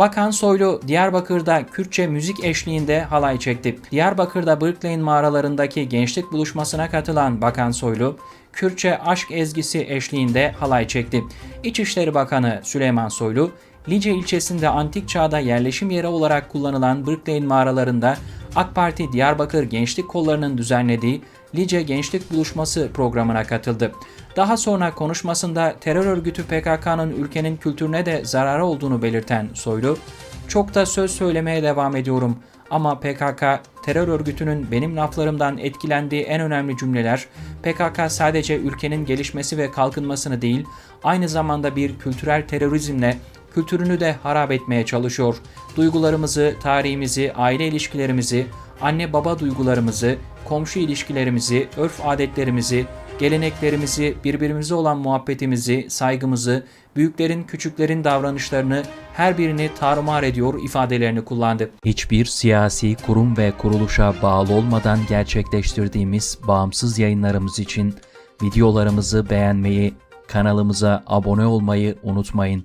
Bakan Soylu Diyarbakır'da Kürtçe müzik eşliğinde halay çekti. Diyarbakır'da Brooklyn mağaralarındaki gençlik buluşmasına katılan Bakan Soylu, Kürtçe aşk ezgisi eşliğinde halay çekti. İçişleri Bakanı Süleyman Soylu, Lice ilçesinde antik çağda yerleşim yeri olarak kullanılan Brooklyn mağaralarında AK Parti Diyarbakır Gençlik Kolları'nın düzenlediği Lice Gençlik Buluşması programına katıldı. Daha sonra konuşmasında terör örgütü PKK'nın ülkenin kültürüne de zararı olduğunu belirten Soylu, çok da söz söylemeye devam ediyorum ama PKK terör örgütünün benim laflarımdan etkilendiği en önemli cümleler PKK sadece ülkenin gelişmesi ve kalkınmasını değil, aynı zamanda bir kültürel terörizmle kültürünü de harap etmeye çalışıyor. Duygularımızı, tarihimizi, aile ilişkilerimizi, anne baba duygularımızı, komşu ilişkilerimizi, örf adetlerimizi, geleneklerimizi, birbirimize olan muhabbetimizi, saygımızı, büyüklerin küçüklerin davranışlarını her birini tarumar ediyor ifadelerini kullandı. Hiçbir siyasi kurum ve kuruluşa bağlı olmadan gerçekleştirdiğimiz bağımsız yayınlarımız için videolarımızı beğenmeyi, kanalımıza abone olmayı unutmayın.